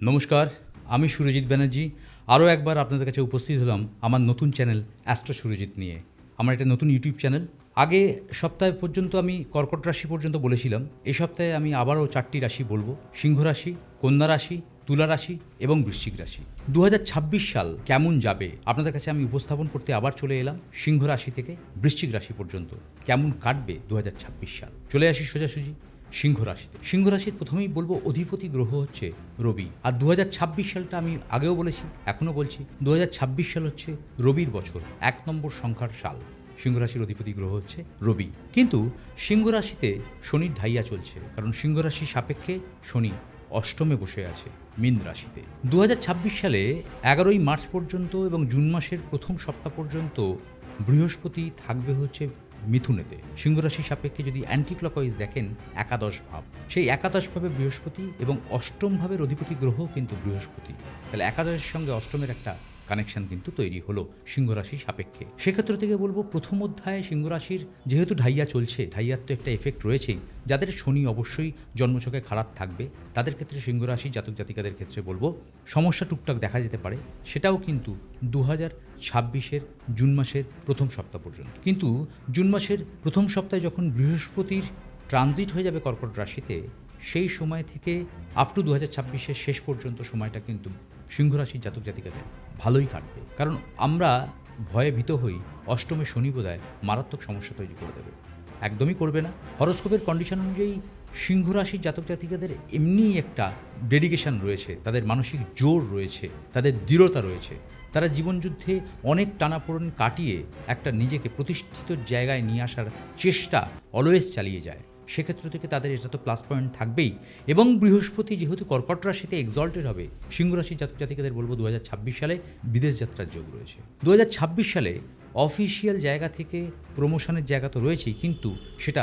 নমস্কার, আমি সুরজিৎ ব্যানার্জি। আরও একবার আপনাদের কাছে উপস্থিত হলাম আমার নতুন চ্যানেল অ্যাস্ট্রো সুরজিৎ নিয়ে। আমার একটা নতুন ইউটিউব চ্যানেল। আগে সপ্তাহ পর্যন্ত আমি কর্কট রাশি পর্যন্ত বলেছিলাম। এই সপ্তাহে আমি আবারও চারটি রাশি বলব। সিংহ রাশি, কন্যা রাশি, তুলা রাশি এবং বৃশ্চিক রাশি। দু হাজার ছাব্বিশ সাল কেমন যাবে? আপনাদের কাছে আমি উপস্থাপন করতে আবার চলে এলাম সিংহ রাশি থেকে বৃশ্চিক রাশি পর্যন্ত। কেমন কাটবে দু হাজার ছাব্বিশ সাল? চলে আসি সোজাসুজি। সিংহ রাশিতে। সিংহ রাশির প্রথমেই বলব অধিপতি গ্রহ হচ্ছে রবি। আর দু হাজার ছাব্বিশ সালটা আমি আগেও বলেছি, এখনও বলছি। দু হাজার ছাব্বিশ সাল হচ্ছে রবির বছর, এক নম্বর সংখ্যার সাল। সিংহ রাশির অধিপতি গ্রহ হচ্ছে রবি। কিন্তু সিংহ রাশিতে শনির ঢাইয়া চলছে, কারণ সিংহ রাশির সাপেক্ষে শনি অষ্টমে বসে আছে মীন রাশিতে। দু হাজার ছাব্বিশ সালে এগারোই মার্চ পর্যন্ত এবং জুন মাসের প্রথম সপ্তাহ পর্যন্ত বৃহস্পতি থাকবে হচ্ছে মিথুনেতে। সিংহ রাশি সাপেক্ষে যদি অ্যান্টিক্লকওয়াইজ দেখেন, একাদশ ভাব। সেই একাদশ ভাবে বৃহস্পতি এবং অষ্টম ভাবের অধিপতি গ্রহ কিন্তু বৃহস্পতি। তাহলে একাদশের সঙ্গে অষ্টমের একটা কানেকশন কিন্তু তৈরি হলো সিংহ রাশি সাপেক্ষে। সেক্ষেত্র থেকে বলব প্রথম অধ্যায়ে সিংহ রাশির যেহেতু ঢাইয়া চলছে, ঢাইয়ার তো একটা এফেক্ট রয়েছেই। যাদের শনি অবশ্যই জন্মছকে খারাপ থাকবে, তাদের ক্ষেত্রে সিংহ রাশি জাতক জাতিকাদের ক্ষেত্রে বলব সমস্যা টুকটাক দেখা যেতে পারে। সেটাও কিন্তু দু হাজার ছাব্বিশের জুন মাসের প্রথম সপ্তাহ পর্যন্ত। কিন্তু জুন মাসের প্রথম সপ্তাহে যখন বৃহস্পতির ট্রানজিট হয়ে যাবে কর্কট রাশিতে সেই সময় থেকে আপ টু দু হাজার ছাব্বিশের শেষ পর্যন্ত সময়টা কিন্তু সিংহ রাশির জাতক জাতিকাদের ভালোই কাটবে। কারণ আমরা ভয়ে ভীত হই, অষ্টমে শনি বোধহয় মারাত্মক সমস্যা তৈরি করে দেবে। একদমই করবে না। হরস্কোপের কন্ডিশন অনুযায়ী সিংহ রাশির জাতক জাতিকাদের এমনিই একটা ডেডিকেশন রয়েছে, তাদের মানসিক জোর রয়েছে, তাদের দৃঢ়তা রয়েছে। তারা জীবনযুদ্ধে অনেক টানাপোড়েন কাটিয়ে একটা নিজেকে প্রতিষ্ঠিত জায়গায় নিয়ে আসার চেষ্টা অলওয়েজ চালিয়ে যায়। সেক্ষেত্র থেকে তাদের এটা তো প্লাস পয়েন্ট থাকবেই। এবং বৃহস্পতি যেহেতু কর্কট রাশিতে এক্সল্টেড হবে, সিংহ রাশির জাতক জাতিকাদের বলব দু হাজার ছাব্বিশ সালে বিদেশ যাত্রার যোগ রয়েছে। দু হাজার ছাব্বিশ সালে অফিসিয়াল জায়গা থেকে প্রমোশনের জায়গা তো রয়েছেই, কিন্তু সেটা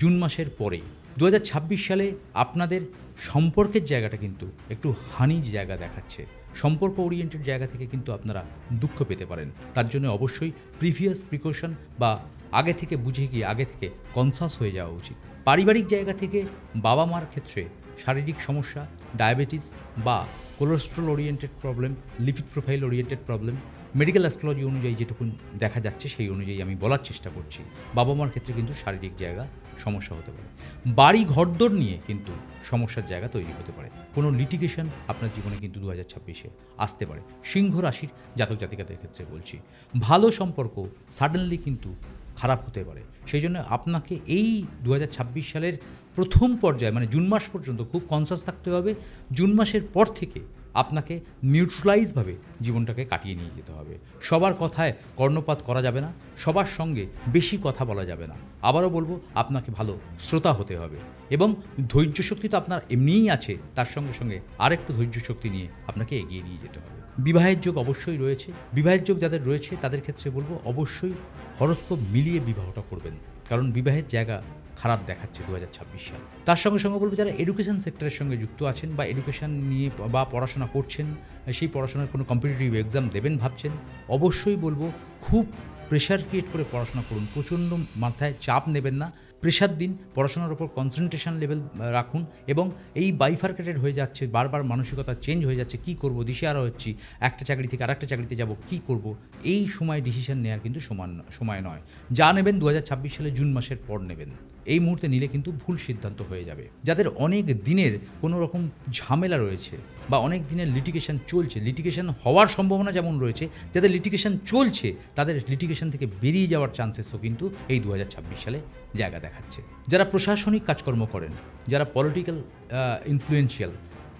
জুন মাসের পরে দু হাজার ছাব্বিশ সালে আপনাদের সম্পর্কের জায়গাটা কিন্তু একটু হানি জায়গা দেখাচ্ছে। সম্পর্ক ওরিয়েন্টেড জায়গা থেকে কিন্তু আপনারা দুঃখ পেতে পারেন। তার জন্য অবশ্যই প্রিভিয়াস প্রিকশন বা আগে থেকে বুঝে গিয়ে, আগে থেকে কনসাস হয়ে যাওয়া উচিত। পারিবারিক জায়গা থেকে বাবা মার ক্ষেত্রে শারীরিক সমস্যা ডায়াবেটিস বা cholesterol oriented problem lipid profile oriented problem medical astrology অনুযায়ী যেটুকু দেখা যাচ্ছে, সেই অনুযায়ী আমি বলার চেষ্টা করছি। বাবা মার ক্ষেত্রে কিন্তু শারীরিক জায়গা সমস্যা হতে পারে। বাড়ি ঘরদোর নিয়ে কিন্তু সমস্যার জায়গা তৈরি হতে পারে। কোনো লিটিগেশন আপনার জীবনে কিন্তু দু হাজার ছাব্বিশে আসতে পারে। সিংহ রাশির জাতক জাতিকাদের ক্ষেত্রে বলছি। ভালো সম্পর্ক সাডেনলি কিন্তু খারাপ হতে পারে। সেই জন্য আপনাকে এই দু হাজার ছাব্বিশ সালের প্রথম পর্যায়ে মানে জুন মাস পর্যন্ত খুব কনসাস থাকতে হবে। জুন মাসের পর থেকে আপনাকে নিউট্রালাইজভাবে জীবনটাকে কাটিয়ে নিয়ে যেতে হবে। সবার কথায় কর্ণপাত করা যাবে না, সবার সঙ্গে বেশি কথা বলা যাবে না। আবারও বলব, আপনাকে ভালো শ্রোতা হতে হবে এবং ধৈর্য শক্তি তো আপনার এমনিই আছে, তার সঙ্গে সঙ্গে আরেকটু ধৈর্য শক্তি নিয়ে আপনাকে এগিয়ে নিয়ে যেতে হবে। বিবাহের যোগ অবশ্যই রয়েছে। বিবাহের যোগ যাদের রয়েছে, তাদের ক্ষেত্রে বলব অবশ্যই হরস্কোপ মিলিয়ে বিবাহটা করবেন। কারণ বিবাহের জায়গা খারাপ দেখাচ্ছে দু হাজার ছাব্বিশ সাল। তার সঙ্গে সঙ্গে বলব যারা এডুকেশন সেক্টরের সঙ্গে যুক্ত আছেন বা এডুকেশন নিয়ে বা পড়াশোনা করছেন, সেই পড়াশোনার কোনো কম্পিটিটিভ এক্সাম দেবেন ভাবছেন, অবশ্যই বলব খুব প্রেশার ক্রিয়েট করে পড়াশোনা করুন। প্রচণ্ড মাথায় চাপ নেবেন না। প্রেশার দিন, পড়াশোনার ওপর কনসেন্ট্রেশন লেভেল রাখুন এবং এই বাইফার্কেটেড হয়ে যাচ্ছে, বারবার মানসিকতা চেঞ্জ হয়ে যাচ্ছে, কি করব দিশেহারা হচ্ছি, একটা চাকরি থেকে আরেকটা চাকরিতে যাব, কি করব? এই সময় ডিসিশন নেওয়ার কিন্তু সমান, সময় নয়। যা নেবেন দু হাজার ছাব্বিশ সালে জুন মাসের পর নেবেন। এই মুহূর্তে নিলে কিন্তু ভুল সিদ্ধান্ত হয়ে যাবে। যাদের অনেক দিনের কোনো রকম ঝামেলা রয়েছে বা অনেক দিনের লিটিগেশন চলছে লিটিগেশন হওয়ার সম্ভাবনা যেমন রয়েছে, যাদের লিটিগেশন চলছে, তাদের লিটিগেশন থেকে বেরিয়ে যাওয়ার চান্সেসও কিন্তু এই দু হাজার ছাব্বিশ সালে জায়গা দেখাচ্ছে। যারা প্রশাসনিক কাজকর্ম করেন, যারা পলিটিক্যাল ইনফ্লুয়েন্সিয়াল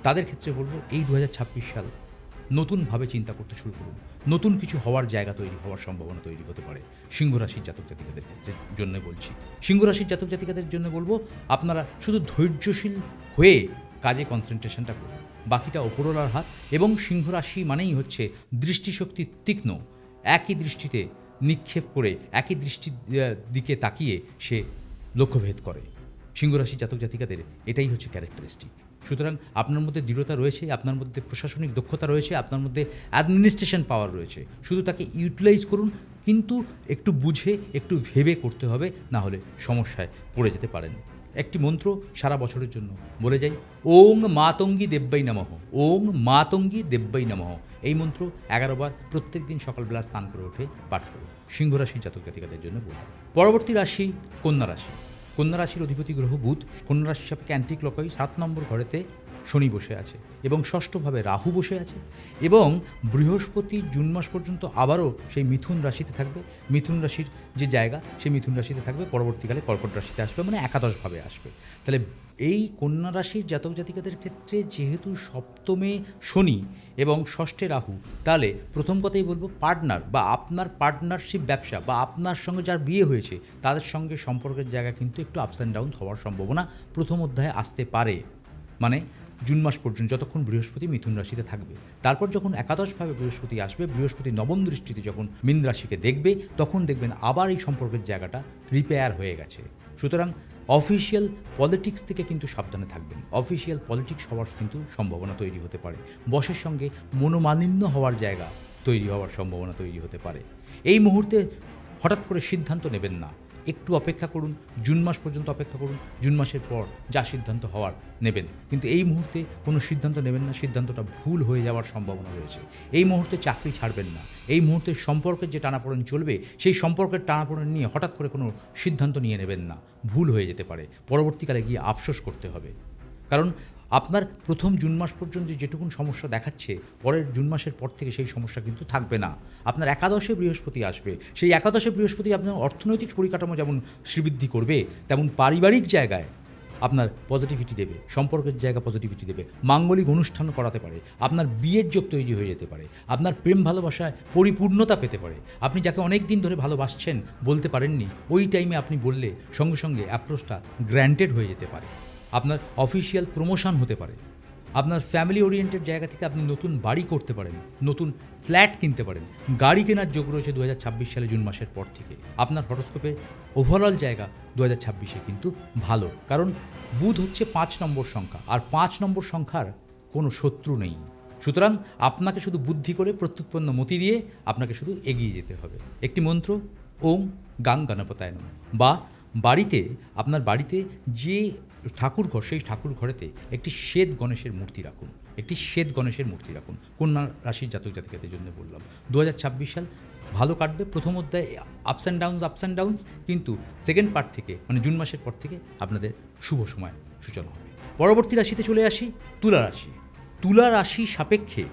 তাদের ক্ষেত্রে বলব এই দু হাজার ছাব্বিশ সাল নতুনভাবে চিন্তা করতে শুরু করুন। নতুন কিছু হওয়ার জায়গা তৈরি হওয়ার সম্ভাবনা তৈরি হতে পারে। সিংহ রাশির জাতক জাতিকাদের জন্য বলছি। সিংহ রাশির জাতক জাতিকাদের জন্য বলব, আপনারা শুধু ধৈর্যশীল হয়ে কাজে কনসেন্ট্রেশনটা করুন। বাকিটা ওপরওয়ালার হাত এবং সিংহ রাশি মানেই হচ্ছে দৃষ্টিশক্তি তীক্ষ্ণ। একই দৃষ্টিতে নিক্ষেপ করে, একই দৃষ্টির দিকে তাকিয়ে সে লক্ষ্যভেদ করে। সিংহরাশি জাতক জাতিকাদের এটাই হচ্ছে ক্যারেক্টারিস্টিক সুতরাং আপনার মধ্যে দৃঢ়তা রয়েছে, আপনার মধ্যে প্রশাসনিক দক্ষতা রয়েছে, আপনার মধ্যে অ্যাডমিনিস্ট্রেশন পাওয়ার রয়েছে। শুধু তাকে ইউটিলাইজ করুন, কিন্তু একটু বুঝে, একটু ভেবে করতে হবে, না হলে সমস্যায় পড়ে যেতে পারেন। একটি মন্ত্র সারা বছরের জন্য বলে যাই, ওং মাতঙ্গী দেব্যাই নমঃ, ওং মাতঙ্গী দেব্যাই নমঃ। এই মন্ত্র এগারো বার প্রত্যেক দিন সকালবেলা স্নান করে উঠে পাঠ করুন। সিংহ রাশির জাতক জাতিকাদের জন্য বলব পরবর্তী রাশি কন্যা রাশি। কন্যা রাশির অধিপতি গ্রহ বুধ কন্যা রাশি সাপেক্ষে অ্যান্টিক লকই সাত নম্বর ঘরেতে শনি বসে আছে এবং ষষ্ঠভাবে রাহু বসে আছে এবং বৃহস্পতি জুন মাস পর্যন্ত আবারও সেই মিথুন রাশিতে থাকবে। মিথুন রাশির যে জায়গা, সেই মিথুন রাশিতে থাকবে, পরবর্তীকালে কর্কট রাশিতে আসবে মানে একাদশভাবে আসবে। তাহলে এই কন্যা রাশির জাতক জাতিকাদের ক্ষেত্রে যেহেতু সপ্তমে শনি এবং ষষ্ঠে রাহু, তাহলে প্রথম কথাই বলব পার্টনার বা আপনার পার্টনারশিপ ব্যবসা বা আপনার সঙ্গে যার বিয়ে হয়েছে, তাদের সঙ্গে সম্পর্কের জায়গা কিন্তু একটু আপস অ্যান্ড ডাউন হওয়ার সম্ভাবনা প্রথম অধ্যায়ে আসতে পারে। মানে জুন মাস পর্যন্ত যতক্ষণ বৃহস্পতি মিথুন রাশিতে থাকবে, তারপর যখন একাদশভাবে বৃহস্পতি আসবে, বৃহস্পতি নবম দৃষ্টিতে যখন মীন রাশিকে দেখবে, তখন দেখবেন আবার এই সম্পর্কের জায়গাটা রিপেয়ার হয়ে গেছে। সুতরাং অফিসিয়াল পলিটিক্স থেকে কিন্তু সাবধানে থাকবেন। অফিসিয়াল পলিটিক্স হওয়ার কিন্তু সম্ভাবনা তৈরি হতে পারে। বসের সঙ্গে মনোমালিন্য হওয়ার জায়গা তৈরি হওয়ার সম্ভাবনা তৈরি হতে পারে। এই মুহূর্তে হঠাৎ করে সিদ্ধান্ত নেবেন না। একটু অপেক্ষা করুন, জুন মাস পর্যন্ত অপেক্ষা করুন, জুন মাসের পর যা সিদ্ধান্ত হওয়ার নেবেন। কিন্তু এই মুহূর্তে কোনো সিদ্ধান্ত নেবেন না, সিদ্ধান্তটা ভুল হয়ে যাওয়ার সম্ভাবনা রয়েছে। এই মুহূর্তে চাকরি ছাড়বেন না। এই মুহূর্তে সম্পর্কের যে টানাপোড়েন চলবে, সেই সম্পর্কের টানাপোড়েন নিয়ে হঠাৎ করে কোনো সিদ্ধান্ত নিয়ে নেবেন না। ভুল হয়ে যেতে পারে। পরবর্তীকালে গিয়ে আফসোস করতে হবে। কারণ আপনার প্রথম জুন মাস পর্যন্ত যেটুকুন সমস্যা দেখাচ্ছে, পরের জুন মাসের পর থেকে সেই সমস্যা কিন্তু থাকবে না। আপনার একাদশে বৃহস্পতি আসবে। সেই একাদশে বৃহস্পতি আপনার অর্থনৈতিক পরিকাঠামো যেমন শ্রীবৃদ্ধি করবে, তেমন পারিবারিক জায়গায় আপনার পজিটিভিটি দেবে, সম্পর্কের জায়গা পজিটিভিটি দেবে, মাঙ্গলিক অনুষ্ঠান করাতে পারে, আপনার বিয়ের যোগ তৈরি হয়ে যেতে পারে, আপনার প্রেম ভালোবাসায় পরিপূর্ণতা পেতে পারে। আপনি যাকে অনেক দিন ধরে ভালোবাসছেন বলতে পারেননি, ওই টাইমে আপনি বললে সঙ্গে সঙ্গে অ্যাপ্রোচটা গ্র্যান্টেড হয়ে যেতে পারে। আপনার অফিসিয়াল প্রমোশন হতে পারে। আপনার ফ্যামিলি ওরিয়েন্টেড জায়গা থেকে আপনি নতুন বাড়ি করতে পারেন, নতুন ফ্ল্যাট কিনতে পারেন, গাড়ি কেনার যোগ রয়েছে দু হাজার ছাব্বিশ সালে জুন মাসের পর থেকে। আপনার হরস্কোপে ওভারঅল জায়গা দু হাজার ছাব্বিশে কিন্তু ভালো, কারণ বুধ হচ্ছে পাঁচ নম্বর সংখ্যা, আর পাঁচ নম্বর সংখ্যার কোনো শত্রু নেই। সুতরাং আপনাকে শুধু বুদ্ধি করে প্রত্যুৎপন্ন মতি দিয়ে আপনাকে শুধু এগিয়ে যেতে হবে। একটি মন্ত্র, ওম গাং গণপতায় বা বাড়িতে, আপনার বাড়িতে যে ঠাকুর ঘর, সেই ঠাকুর ঘরেতে একটি শ্বেত গণেশের মূর্তি রাখুন। একটি শ্বেত গণেশের মূর্তি রাখুন। কন্যা রাশির জাতক জাতিকাদের জন্য বললাম। দু হাজার ছাব্বিশ সাল ভালো কাটবে। প্রথম অধ্যায়ে ups and downs ups and downs কিন্তু সেকেন্ড পার্ট থেকে মানে জুন মাসের পর থেকে আপনাদের শুভ সময় সূচনা হবে। পরবর্তী রাশিতে চলে আসি, তুলা রাশি। তুলা রাশি সাপেক্ষে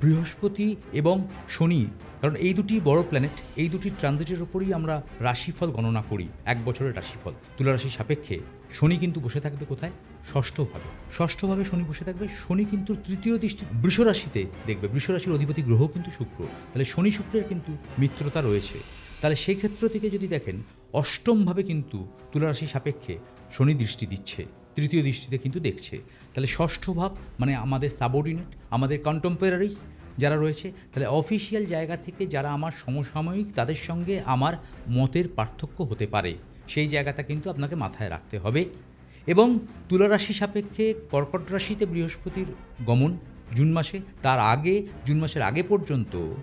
বৃহস্পতি এবং শনি, কারণ এই দুটি বড় প্ল্যানেট এই দুটি ট্রানজিটের ওপরই আমরা রাশিফল গণনা করি, এক বছরের রাশিফল। তুলা রাশির সাপেক্ষে শনি কিন্তু বসে থাকবে কোথায়? ষষ্ঠভাবে। ষষ্ঠভাবে শনি বসে থাকবে, শনি কিন্তু তৃতীয় দৃষ্টি বৃষ রাশিতে দেখবে বৃষ রাশির অধিপতি গ্রহ কিন্তু শুক্র। তাহলে শনি শুক্রের কিন্তু মিত্রতা রয়েছে। তাহলে সেই ক্ষেত্র থেকে যদি দেখেন, অষ্টমভাবে কিন্তু তুলা রাশি সাপেক্ষে শনি দৃষ্টি দিচ্ছে। তৃতীয় দৃষ্টিতে কিন্তু দেখছে। তাহলে ষষ্ঠ ভাব মানে আমাদের সাবঅর্ডিনেট আমাদের কন্টেম্পোরারিজ যারা রয়েছে, তাহলে অফিসিয়াল জায়গা থেকে যারা আমার সমসাময়িক, তাদের সঙ্গে আমার মতের পার্থক্য হতে পারে। সেই জায়গাটা কিন্তু আপনাকে মাথায় রাখতে হবে। এবং তুলা রাশি সাপেক্ষে কর্কট রাশিতে বৃহস্পতির গমন, জুন মাসে, তার আগে, জুন মাসের আগে পর্যন্ত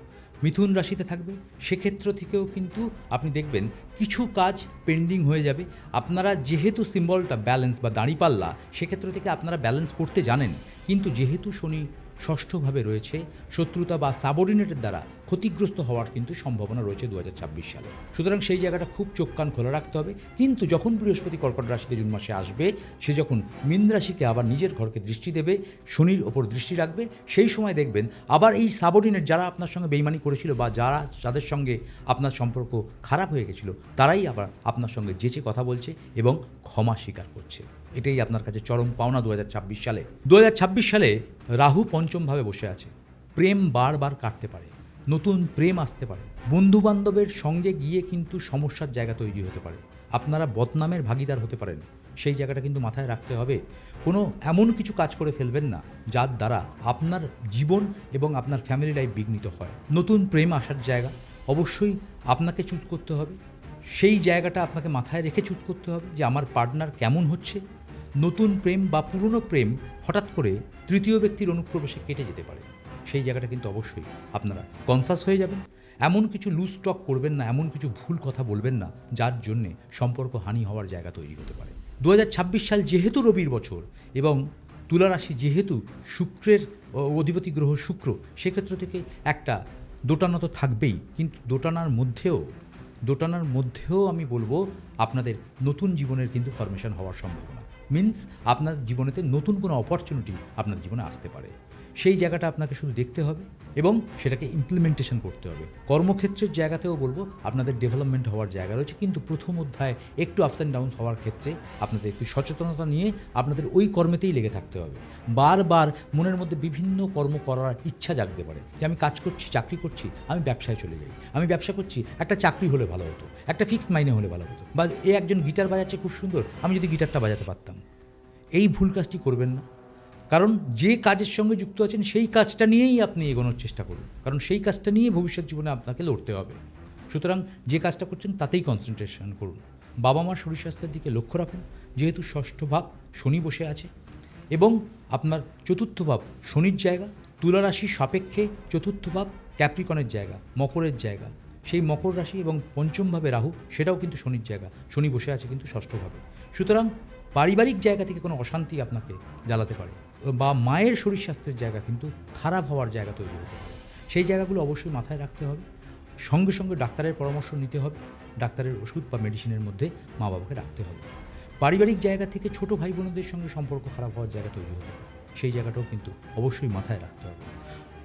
মিথুন রাশিতে থাকবে। সেক্ষেত্র থেকেও কিন্তু আপনি দেখবেন কিছু কাজ পেন্ডিং হয়ে যাবে। আপনারা যেহেতু সিম্বলটা ব্যালেন্স বা দাঁড়িপাল্লা, সেক্ষেত্র থেকে আপনারা ব্যালেন্স করতে জানেন। কিন্তু যেহেতু শনি ষষ্ঠভাবে রয়েছে শত্রুতা বা সাবঅর্ডিনেটের দ্বারা ক্ষতিগ্রস্ত হওয়ার কিন্তু সম্ভাবনা রয়েছে দু হাজার ছাব্বিশ সালে। সুতরাং সেই জায়গাটা খুব চোখ কান খোলা রাখতে হবে। কিন্তু যখন বৃহস্পতি কর্কট রাশিতে জুন মাসে আসবে, সে যখন মীন রাশিকে আবার নিজের ঘরকে দৃষ্টি দেবে, শনির ওপর দৃষ্টি রাখবে, সেই সময় দেখবেন আবার এই সাবঅর্ডিনেট যারা আপনার সঙ্গে বেইমানি করেছিল বা যারা যাদের সঙ্গে আপনার সম্পর্ক খারাপ হয়ে গেছিল, তারাই আবার আপনার সঙ্গে যেচে কথা বলছে এবং ক্ষমা স্বীকার করছে। এটাই আপনার কাছে চরম পাওনা দু হাজার ছাব্বিশ সালে। দু হাজার ছাব্বিশ সালে রাহু পঞ্চমভাবে বসে আছে। প্রেম বারবার কাটতে পারে। নতুন প্রেম আসতে পারে। বন্ধু বান্ধবের সঙ্গে গিয়ে কিন্তু সমস্যার জায়গা তৈরি হতে পারে। আপনারা বদনামের ভাগিদার হতে পারেন। সেই জায়গাটা কিন্তু মাথায় রাখতে হবে। কোনো এমন কিছু কাজ করে ফেলবেন না, যার দ্বারা আপনার জীবন এবং আপনার ফ্যামিলি লাইফ বিঘ্নিত হয়। নতুন প্রেম আসার জায়গা। অবশ্যই আপনাকে চুজ করতে হবে। সেই জায়গাটা আপনাকে মাথায় রেখে চুজ করতে হবে যে আমার পার্টনার কেমন হচ্ছে। নতুন প্রেম বা পুরনো প্রেম হঠাৎ করে তৃতীয় ব্যক্তির অনুপ্রবেশে কেটে যেতে পারে। সেই জায়গাটা কিন্তু অবশ্যই আপনারা কনসাস হয়ে যাবেন। এমন কিছু লুজ স্টক করবেন না, এমন কিছু ভুল কথা বলবেন না, যার জন্যে সম্পর্ক হানি হওয়ার জায়গা তৈরি হতে পারে। দু হাজার ছাব্বিশ সাল যেহেতু রবির বছর এবং তুলা রাশি যেহেতু শুক্রের অধিপতি গ্রহ শুক্র, সেক্ষেত্র থেকে একটা দোটানা তো থাকবেই। কিন্তু দোটানার মধ্যেও দোটানার মধ্যেও আমি বলব আপনাদের নতুন জীবনের কিন্তু ফরমেশন হওয়ার সম্ভাবনা। মিন্স আপনার জীবনেতে নতুন কোনো অপরচুনিটি আপনার জীবনে আসতে পারে। সেই জায়গাটা আপনাকে শুধু দেখতে হবে এবং সেটাকে ইমপ্লিমেন্টেশন করতে হবে। কর্মক্ষেত্রের জায়গাতেও বলব, আপনাদের ডেভেলপমেন্ট হওয়ার জায়গা রয়েছে, কিন্তু প্রথম অধ্যায় একটু আপস অ্যান্ড ডাউন হওয়ার ক্ষেত্রে আপনাদের একটু সচেতনতা নিয়ে আপনাদের ওই কর্মেতেই লেগে থাকতে হবে। বারবার মনের মধ্যে বিভিন্ন কর্ম করার ইচ্ছা জাগতে পারে যে আমি কাজ করছি, চাকরি করছি, আমি ব্যবসায় চলে যাই। আমি ব্যবসা করছি, একটা চাকরি হলে ভালো হতো, একটা ফিক্সড মাইনে হলে ভালো হতো। বা এ একজন গিটার বাজাচ্ছে, খুব সুন্দর, আমি যদি গিটারটা বাজাতে পারতাম। এই ভুল কাজটি করবেন না। কারণ যে কাজের সঙ্গে যুক্ত আছেন, সেই কাজটা নিয়েই আপনি এগোনোর চেষ্টা করুন। কারণ সেই কাজটা নিয়ে ভবিষ্যৎ জীবনে আপনাকে লড়তে হবে। সুতরাং যে কাজটা করছেন, তাতেই কনসেন্ট্রেশন করুন। বাবা মার শরীর স্বাস্থ্যের দিকে লক্ষ্য রাখুন। যেহেতু ষষ্ঠ ভাব, শনি বসে আছে এবং আপনার চতুর্থ ভাব শনির জায়গা, তুলা রাশির সাপেক্ষে চতুর্থ ভাব ক্যাপ্রিকনের জায়গা, মকরের জায়গা। সেই মকর রাশি এবং পঞ্চমভাবে রাহু, সেটাও কিন্তু শনির জায়গা। শনি বসে আছে কিন্তু ষষ্ঠভাবে সুতরাং পারিবারিক জায়গা থেকে কোনো অশান্তি আপনাকে জ্বালাতে পারে। বা মায়ের শরীর স্বাস্থ্যের জায়গা কিন্তু খারাপ হওয়ার জায়গা তৈরি হতে পারে। সেই জায়গাগুলো অবশ্যই মাথায় রাখতে হবে। সঙ্গে সঙ্গে ডাক্তারের পরামর্শ নিতে হবে। ডাক্তারের ওষুধ বা মেডিসিনের মধ্যে মা বাবাকে রাখতে হবে। পারিবারিক জায়গা থেকে ছোট ভাই বোনদের সঙ্গে সম্পর্ক খারাপ হওয়ার জায়গা তৈরি হতে পারে। সেই জায়গাটাও কিন্তু অবশ্যই মাথায় রাখতে হবে।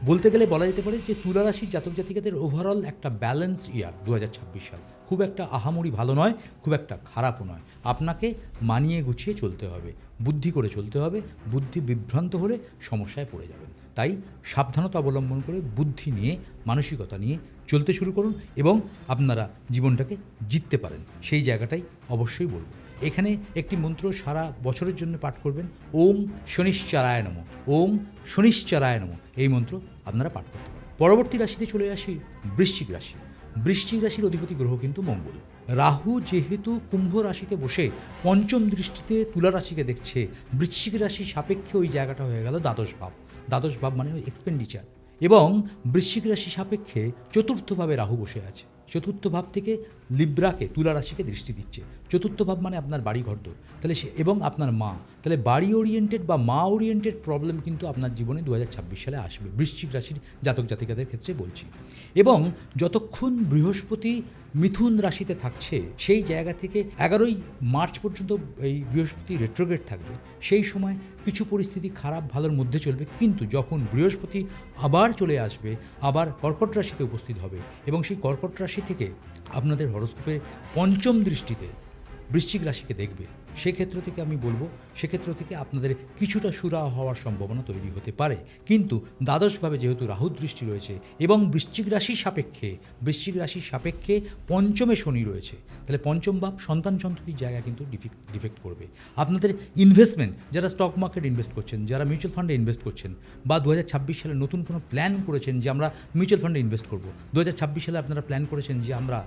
বলতে গেলে বলা যেতে পারে যে তুলা রাশির জাতক জাতিকাদের ওভারঅল একটা ব্যালেন্স ইয়ার দু হাজার ছাব্বিশ সাল। খুব একটা আহামরি ভালো নয়, খুব একটা খারাপও নয়। আপনাকে মানিয়ে গুছিয়ে চলতে হবে। বুদ্ধি করে চলতে হবে, বুদ্ধি বিভ্রান্ত হলে সমস্যায় পড়ে যাবেন। তাই সাবধানতা অবলম্বন করে বুদ্ধি নিয়ে, মানসিকতা নিয়ে চলতে শুরু করুন এবং আপনারা জীবনটাকে জিততে পারেন। সেই জায়গাটাই অবশ্যই বলব। এখানে একটি মন্ত্র সারা বছরের জন্য পাঠ করবেন, ওম শনিশ্চারায় নম, ওম শনিশ্চারায় নম। এই মন্ত্র আপনারা পাঠ করতে পারেন। পরবর্তী রাশিতে চলে আসি, বৃশ্চিক রাশি। বৃশ্চিক রাশির অধিপতি গ্রহ কিন্তু মঙ্গল। রাহু যেহেতু কুম্ভ রাশিতে বসে পঞ্চম দৃষ্টিতে তুলা রাশিকে দেখছে, বৃশ্চিক রাশির সাপেক্ষে ওই জায়গাটা হয়ে গেল দ্বাদশ ভাব। দ্বাদশ ভাব মানে এক্সপেন্ডিচার এবং বৃশ্চিক রাশি সাপেক্ষে চতুর্থভাবে রাহু বসে আছে। চতুর্থ ভাব থেকে লিব্রাকে, তুলা রাশিকে দৃষ্টি দিচ্ছে। চতুর্থ ভাব মানে আপনার বাড়ি ঘরদোর তাহলে সে, এবং আপনার মা। তাহলে বাড়ি ওরিয়েন্টেড বা মা ওরিয়েন্টেড প্রবলেম কিন্তু আপনার জীবনে দু হাজার ছাব্বিশ সালে আসবে। বৃশ্চিক রাশির জাতক জাতিকাদের ক্ষেত্রে বলছি। এবং যতক্ষণ বৃহস্পতি মিথুন রাশিতে থাকছে, সেই জায়গা থেকে এগারোই মার্চ পর্যন্ত এই বৃহস্পতি রেট্রোগ্রেড থাকবে। সেই সময় কিছু পরিস্থিতি খারাপ, ভালোর মধ্যে চলবে। কিন্তু যখন বৃহস্পতি আবার চলে আসবে, আবার কর্কট রাশিতে উপস্থিত হবে। এবং সেই কর্কট রাশি থেকে আপনাদের হরস্কোপে পঞ্চম দৃষ্টিতে বৃশ্চিক রাশিকে দেখবে। সেক্ষেত্র থেকে আমি বলব, সেক্ষেত্র থেকে আপনাদের কিছুটা সুরা হওয়ার সম্ভাবনা তৈরি হতে পারে। কিন্তু দ্বাদশভাবে যেহেতু রাহু দৃষ্টি রয়েছে এবং বৃশ্চিক রাশির সাপেক্ষে, বৃশ্চিক রাশির সাপেক্ষে পঞ্চমে শনি রয়েছে, তাহলে পঞ্চম ভাব সন্তান সন্ততির জায়গা কিন্তু ডিফেক্ট ডিফেক্ট করবে। আপনাদের ইনভেস্টমেন্ট যারা স্টক মার্কেট ইনভেস্ট করছেন, যারা মিউচুয়াল ফান্ডে ইনভেস্ট করছেন বা দু হাজার ছাব্বিশ সালে নতুন কোনো প্ল্যান করেছেন যে আমরা মিউচুয়াল ফান্ডে ইনভেস্ট করব দু সালে আপনারা প্ল্যান করেছেন যে আমরা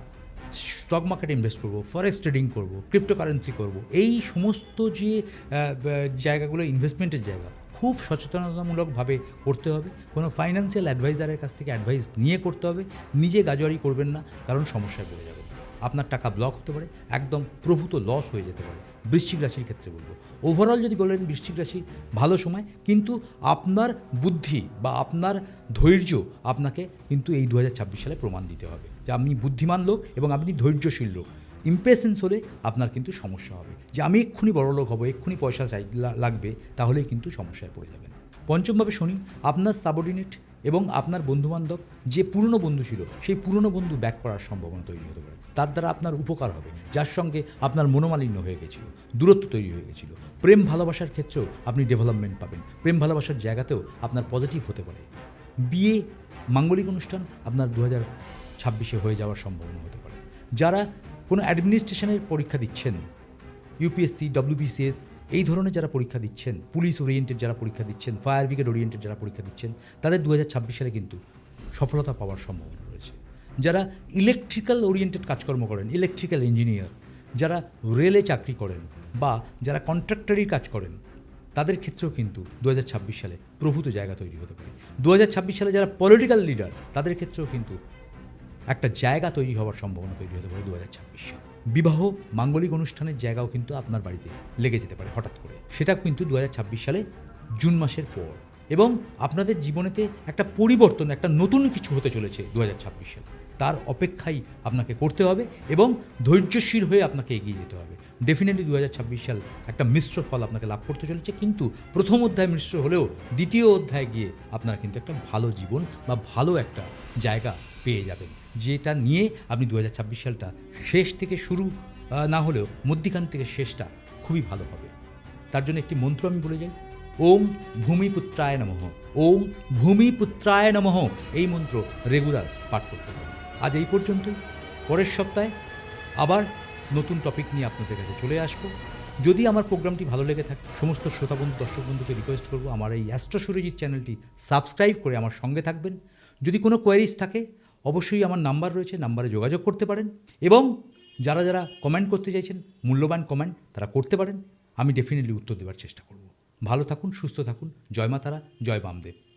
স্টক মার্কেটে ইনভেস্ট করব ফরেক্স ট্রেডিং করব ক্রিপ্টোকারেন্সি করব, এই সমস্ত যে জায়গাগুলো ইনভেস্টমেন্টের জায়গা, খুব সচেতনতামূলকভাবে করতে হবে। কোনো ফাইন্যান্সিয়াল অ্যাডভাইজারের কাছ থেকে অ্যাডভাইস নিয়ে করতে হবে। নিজে গাজোয়ারি করবেন না, কারণ সমস্যায় পড়ে যাবে আপনার টাকা ব্লক হতে পারে, একদম প্রভূত লস হয়ে যেতে পারে, বৃশ্চিক রাশির ক্ষেত্রে বলব। ওভারঅল যদি বলেন বৃশ্চিক রাশি, ভালো সময়, কিন্তু আপনার বুদ্ধি বা আপনার ধৈর্য আপনাকে কিন্তু এই দু হাজার ছাব্বিশ সালে প্রমাণ দিতে হবে। যে আপনি বুদ্ধিমান লোক এবং আপনি ধৈর্যশীল লোক। ইম্পেশেন্স হলে আপনার কিন্তু সমস্যা হবে। যে আমি এক্ষুনি বড় লোক হব, এক্ষুনি পয়সা চাই লাগবে, তাহলেই কিন্তু সমস্যায় পড়ে যাবেন। পঞ্চমভাবে শনি, আপনার সাবঅর্ডিনেট এবং আপনার বন্ধুবান্ধব যে পুরনো বন্ধু ছিল, সেই পুরনো বন্ধু ব্যাক করার সম্ভাবনা তৈরি হতে পারে। তার দ্বারা আপনার উপকার হবে। যার সঙ্গে আপনার মনোমালিন্য হয়ে গেছিল, দূরত্ব তৈরি হয়ে গেছিল। প্রেম ভালোবাসার ক্ষেত্রেও আপনি ডেভেলপমেন্ট পাবেন। প্রেম ভালোবাসার জায়গাতেও আপনার পজিটিভ হতে পারে। বিয়ে, মাঙ্গলিক অনুষ্ঠান আপনার দু হাজার ছাব্বিশে হয়ে যাওয়ার সম্ভাবনা হতে পারে। যারা কোনো অ্যাডমিনিস্ট্রেশনের পরীক্ষা দিচ্ছেন ইউপিএসসি ডব্লিউবিসিএস এই ধরনের যারা পরীক্ষা দিচ্ছেন, পুলিশ ওরিয়েন্টেড যারা পরীক্ষা দিচ্ছেন, ফায়ার ব্রিগেড ওরিয়েন্টেড যারা পরীক্ষা দিচ্ছেন, তাদের দু হাজার ছাব্বিশ সালে কিন্তু সফলতা পাওয়ার সম্ভাবনা রয়েছে। যারা ইলেকট্রিক্যাল ওরিয়েন্টেড কাজকর্ম করেন, ইলেকট্রিক্যাল ইঞ্জিনিয়ার, যারা রেলে চাকরি করেন বা যারা কন্ট্রাক্টরির কাজ করেন, তাদের ক্ষেত্রেও কিন্তু দু হাজার ছাব্বিশ সালে প্রভূত জায়গা তৈরি হতে পারে। দু হাজার ছাব্বিশ সালে যারা পলিটিক্যাল লিডার, তাদের ক্ষেত্রেও কিন্তু একটা জায়গা তৈরি হওয়ার সম্ভাবনা তৈরি হতে পারে দু সাল। বিবাহ মাঙ্গলিক অনুষ্ঠানের জায়গাও কিন্তু আপনার বাড়িতে লেগে যেতে পারে হঠাৎ করে। সেটা কিন্তু দু হাজার ছাব্বিশ সালে জুন মাসের পর। এবং আপনাদের জীবনেতে একটা পরিবর্তন, একটা নতুন কিছু হতে চলেছে দু সালে। তার অপেক্ষাই আপনাকে করতে হবে এবং ধৈর্যশীল হয়ে আপনাকে এগিয়ে যেতে হবে। ডেফিনেটলি দু হাজার ছাব্বিশ সাল একটা মিশ্র ফল আপনাকে লাভ করতে চলেছে, কিন্তু প্রথম অধ্যায় মিশ্র হলেও দ্বিতীয় অধ্যায়ে গিয়ে আপনারা কিন্তু একটা ভালো জীবন বা ভালো একটা জায়গা পেয়ে যাবেন। যেটা নিয়ে আপনি দু হাজার ছাব্বিশ সালটা শেষ থেকে শুরু না হলেও মধ্যিখান থেকে শেষটা খুবই ভালো হবে। তার জন্য একটি মন্ত্র আমি বলে যাই। ওম ভূমিপুত্রায় নমঃ। ওম ভূমিপুত্রায় নমঃ। এই মন্ত্র রেগুলার পাঠ করতে হবে। আজ এই পর্যন্তই। পরের সপ্তাহে আবার নতুন টপিক নিয়ে আপনাদের কাছে চলে আসব। যদি আমার প্রোগ্রামটি ভালো লেগে থাকে, সমস্ত শ্রোতা বন্ধু দর্শক বন্ধুকে রিকোয়েস্ট করব, আমার এই অ্যাস্ট্রো সুরজিৎ চ্যানেলটি সাবস্ক্রাইব করে আমার সঙ্গে থাকবেন। যদি কোনো কোয়ারিজ থাকে অবশ্যই আমার নাম্বার রয়েছে, নাম্বারে যোগাযোগ করতে পারেন এবং যারা যারা কমেন্ট করতে চাইছেন, মূল্যবান কমেন্ট তারা করতে পারেন। আমি ডেফিনেটলি উত্তর দেওয়ার চেষ্টা করব। ভালো থাকুন, সুস্থ থাকুন। জয় মাতারা, জয় বামদেব।